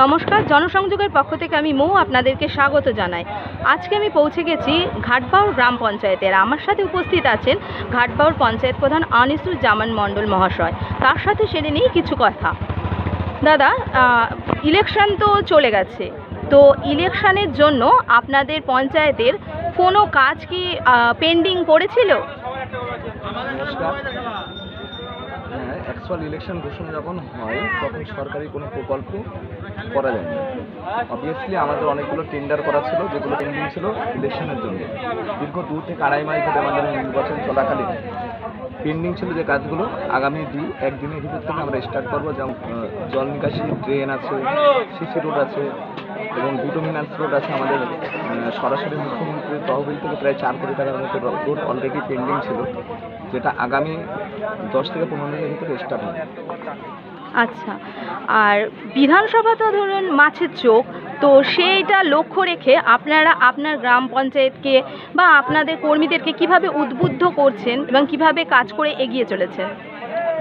নমস্কার জনসংযোগের পক্ষ থেকে আমি মৌ আপনাদেরকে স্বাগত জানাই। আজকে আমি পৌঁছে গেছি ঘাটবাউর গ্রাম পঞ্চায়েতের আমার সাথে উপস্থিত আছেন ঘাটবাউর পঞ্চায়েত প্রধান আনিসুর জামান মণ্ডল মহাশয়। তার সাথে সেরে নিই কিছু কথা। দাদা ইলেকশন তো চলে গেছে। তো ইলেকশনের জন্য আপনাদের পঞ্চায়েতের কোনো কাজ কি পেন্ডিং পড়েছিল? অ্যাকচুয়াল ইলেকশন ঘোষণা যখন হয়, তখন সরকারি কোনো প্রকল্প করা যায় না অবভিয়াসলি আমাদের অনেকগুলো টেন্ডার করা ছিল, যেগুলো পেন্ডিং ছিল ইলেকশনের জন্য। দীর্ঘ দু থেকে আড়াই মাস ধরে আমাদের নির্বাচন চলাকালীন পেন্ডিং ছিল যে কাজগুলো, আগামী দুই একদিনের ভিতর থেকে আমরা স্টার্ট করব। যেমন জল নিকাশি ড্রেন আছে সিসি রোড আছে এবং দুটো মিনান্স রোড আছে আমাদের সরাসরি মুখ্যমন্ত্রীর তহবিল থেকে প্রায় চার কোটি টাকার মতো রোড অলরেডি পেন্ডিং ছিল, যেটা আগামী দশ থেকে পনেরো দিনের ভিতরে স্টার্ট হবে। আচ্ছা আর বিধানসভা তো ধরুন মাছের চোখ, তো সেইটা লক্ষ্য রেখে আপনারা আপনার গ্রাম পঞ্চায়েতকে বা আপনাদের কর্মীদেরকে কীভাবে উদ্বুদ্ধ করছেন এবং কীভাবে কাজ করে এগিয়ে চলেছেন?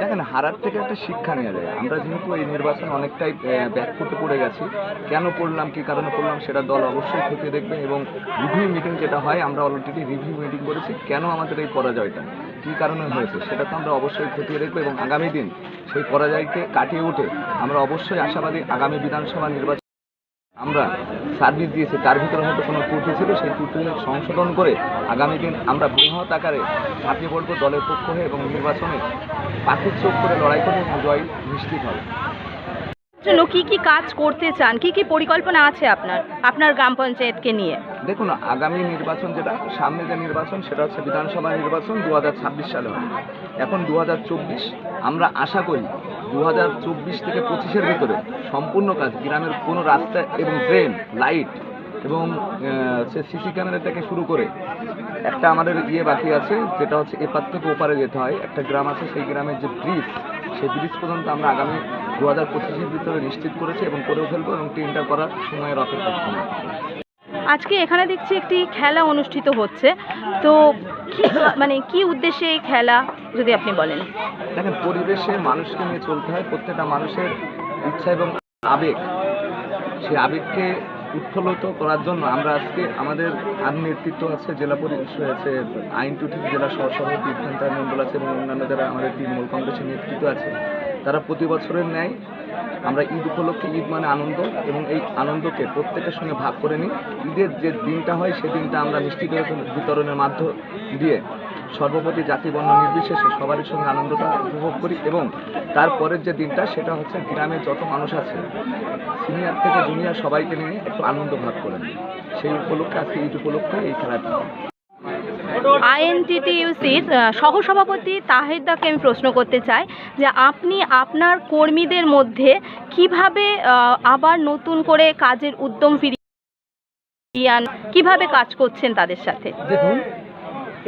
দেখেন, হারার থেকে একটা শিক্ষা নেওয়া যায়। আমরা যেহেতু এই নির্বাচন অনেকটাই ব্যাকফুটে পড়ে গেছি, কেন পড়লাম, কী কারণে পড়লাম সেটা দল অবশ্যই খতিয়ে দেখবে এবং রিভিউ মিটিং যেটা হয়, আমরা অলরেডি রিভিউ মিটিং করেছি, কেন আমাদের এই পরাজয়টা, কী কারণে হয়েছে সেটা তো আমরা অবশ্যই খতিয়ে দেখব এবং আগামী দিন সেই পরাজয়কে কাটিয়ে উঠে আমরা অবশ্যই আশাবাদী আগামী বিধানসভা নির্বাচন আমরা সার্ভিস দিয়েছি তার ভিতরে হয়তো কোনো ত্রুটি ছিল সেই ত্রুটি সংশোধন করে আগামী দিন আমরা বৃহৎ আকারে ঝাঁপিয়ে পড়ব দলের পক্ষ হয়ে এবং নির্বাচনে পাখির চোখ করে লড়াই করে এবং জয় নিশ্চিত হবে। জন্য কি কি কাজ করতে চান? কি কি পরিকল্পনা আছে আপনার আপনার গ্রাম পঞ্চায়েতকে নিয়ে? দেখুন আগামী নির্বাচন যেটা সামনে যে নির্বাচন সেটা হচ্ছে বিধানসভা নির্বাচন দু হাজার ছাব্বিশ সালে হবে। এখন দু হাজার চব্বিশ আমরা আশা করি দু হাজার চব্বিশ থেকে পঁচিশের ভিতরে সম্পূর্ণ কাজ, গ্রামের কোনো রাস্তা এবং ড্রেন, লাইট এবং সে সিসি ক্যামেরা থেকে শুরু করে একটা আমাদের ইয়ে বাকি আছে, যেটা হচ্ছে এপার থেকে ওপারে যেতে হয় একটা গ্রাম আছে, সেই গ্রামের যে ব্রিজ, সেই ব্রিজ পর্যন্ত আমরা আগামী দু হাজার পঁচিশের ভিতরে নিশ্চিত করেছি এবং করেও ফেলব এবং টেন্ডার করার সময়ের অপেক্ষা। আজকে এখানে দেখছি একটি খেলা অনুষ্ঠিত হচ্ছে। তো কি মানে কি উদ্দেশ্যে এই খেলা, যদি আপনি বলেন? দেখেন, পরিবেশে মানুষকে নিয়ে চলতে হয়, প্রত্যেকটা মানুষের ইচ্ছা এবং আবেগ। সেই আবেগকে উৎফুল্লিত করার জন্য আমরা আজকে আমাদের আর নেতৃত্ব আছে, জেলা পরিষদ আছে আইন টুটি জেলা সহসভাপতি বিধানতার মণ্ডল আছে এবং অন্যান্য যারা আমাদের তৃণমূল কংগ্রেসের নেতৃত্ব আছে। তারা প্রতি বছরের ন্যায় আমরা ঈদ উপলক্ষে ঈদ মানে আনন্দ এবং এই আনন্দকে প্রত্যেকের সঙ্গে ভাগ করে নিই। ঈদের যে দিনটা হয় সেই দিনটা আমরা মিষ্টি বিতরণের মাধ্যম দিয়ে সর্বপ্রতি জাতি, বর্ণ নির্বিশেষে সবারই সঙ্গে আনন্দটা উপভোগ করি এবং তারপরের যে দিনটা, সেটা হচ্ছে গ্রামের যত মানুষ আছে সিনিয়র থেকে জুনিয়র সবাইকে নিয়ে একটু আনন্দ ভাগ করে নিই। সেই উপলক্ষে, আজকে ঈদ উপলক্ষে এই খেলাটা আইএনটিটিইউসির সহসভাপতি তাহেরদাকে আমি প্রশ্ন করতে চাই যে আপনি আপনার কর্মীদের মধ্যে কীভাবে আবার নতুন করে কাজের উদ্যম ফিরিয়ে কীভাবে কাজ করছেন তাদের সাথে? দেখুন,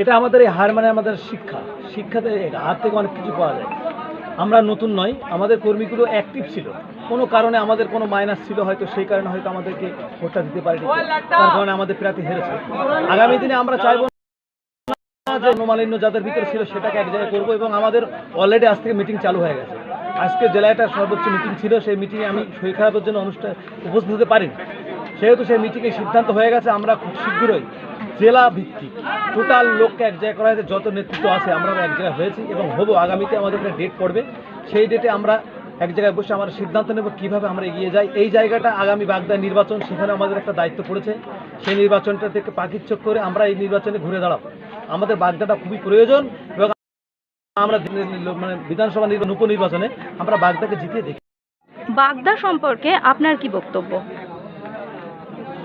এটা আমাদের এই হার মানে আমাদের শিক্ষা। শিক্ষাতে হার থেকে অনেক কিছু পাওয়া যায়। আমরা নতুন নয় আমাদের কর্মীগুলো অ্যাক্টিভ ছিল। কোনো কারণে আমাদের কোনো মাইনাস ছিল, হয়তো সেই কারণে হয়তো আমাদেরকে ভোটটা দিতে পারেনি। তার কারণে আমাদের প্রার্থী হেরেছে। আগামী দিনে আমরা চাইব যে মনোমালিন্য যাদের ভিতরে ছিল সেটাকে এক জায়গায় করব এবং আমাদের অলরেডি আজ থেকে মিটিং চালু হয়ে গেছে। আজকে জেলায় একটা সর্বোচ্চ মিটিং ছিল, সেই মিটিংয়ে আমি শরীর খারাপের জন্য অনুষ্ঠান উপস্থিত হতে পারিনি। সেহেতু সেই মিটিংয়ে সিদ্ধান্ত হয়ে গেছে, আমরা খুব শীঘ্রই জেলা ভিত্তিক টোটাল লোককে এক জায়গায় করা হয়েছে, যত নেতৃত্ব আছে আমরা এক জায়গায় হয়েছি এবং হব। আগামীতে আমাদের একটা ডেট পড়বে। সেই ডেটে আমরা এক জায়গায় বসে আমরা সিদ্ধান্ত নেব কীভাবে আমরা এগিয়ে যাই। এই জায়গাটা আগামী বাগদা নির্বাচন সেখানে আমাদের একটা দায়িত্ব পড়েছে। সেই নির্বাচনটা থেকে পাখির চোখ করে আমরা এই নির্বাচনে ঘুরে দাঁড়াবো। আমাদের বাগদাটা খুবই প্রয়োজন এবং আমরা মানে বিধানসভা নির্বাচন উপনির্বাচনে আমরা বাগদাকে জিতিয়ে দেখি। বাগদা সম্পর্কে আপনার কি বক্তব্য?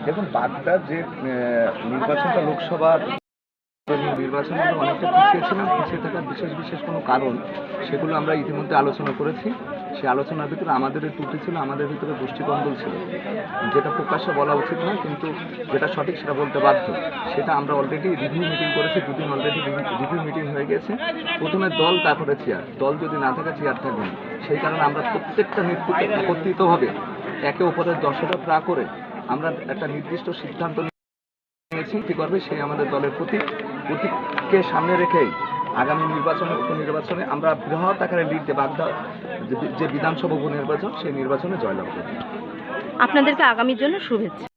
দেখুন বাগদা যে আহ, নির্বাচনটা লোকসভার নির্বাচন অনেকটা পিছিয়ে ছিলাম পিছিয়ে থাকার বিশেষ বিশেষ কোনো কারণ সেগুলো আমরা ইতিমধ্যে আলোচনা করেছি। সেই আলোচনার ভিতরে আমাদের ত্রুটি ছিল, আমাদের ভিতরে দৃষ্টিকন্দল ছিল। যেটা প্রকাশ্যে বলা উচিত নয়, কিন্তু যেটা সঠিক সেটা বলতে বাধ্য। সেটা আমরা অলরেডি রিভিউ মিটিং করেছি, দুদিন অলরেডি রিভিউ মিটিং হয়ে গেছে। প্রথমে দল, তারপরে চেয়ার দল যদি না থাকে চেয়ার থাকবে সেই কারণে আমরা প্রত্যেকটা নেতৃত্ব একত্রিতভাবে একে অপরের দশটা প্রা করে আমরা একটা নির্দিষ্ট সিদ্ধান্ত নিয়েছি, কি করবে সেই আমাদের দলের প্রতীক প্রতীককে সামনে রেখেই আগামী নির্বাচনে, উপনির্বাচনে আমরা বৃহৎ আকারে লিখতে দেব যে বিধানসভা, উপনির্বাচন, সেই নির্বাচনে জয়লাভ করব। আপনাদেরকে আগামীর জন্য শুভেচ্ছা।